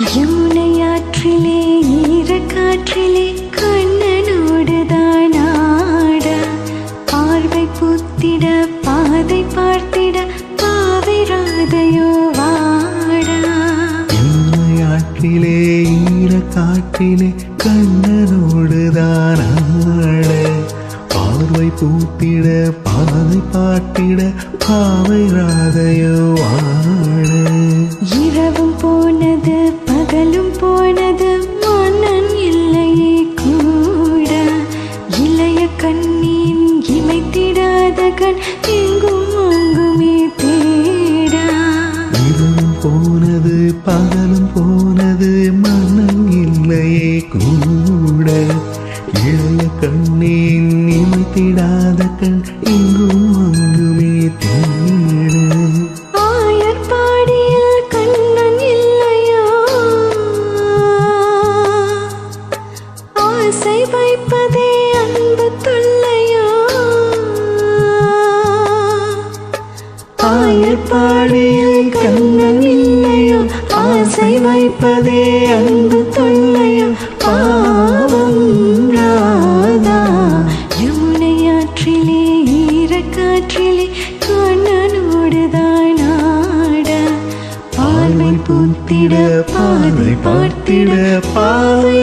யமுனையாற்றிலே ஈரக்காற்றிலே கண்ணனோடுதான் ஆட. பார்வை பூத்திட பாதை பார்த்திட பாவை ராதையோ வாடா. ஈரக்காற்றிலே கண்ணனோடுதான் ஆட. பார்வை பூத்திட பாதை பாட்டிட பாவை ராதையோ ஆட போனது மன்னன் இல்லையே கூட. இளைய கண்ணின் இமைத்திடாத கண் எங்கும் அங்குமே தேடா. இரவும் போனது பகலும் போனது மன்னன் இல்லையே கூட. இளைய கண்ணீன் நிமித்திடாத கண் இங்கும் அங்குமே தேட. ஆசை வைப்பதே அன்பு தொல்லையா? ஆயர் பாடியில் கண்ணன் இல்லையோ ஆசை வைப்பதே அன்பு தொல்லை பார்வை பூத்திட பாதை பார்த்திட பாவை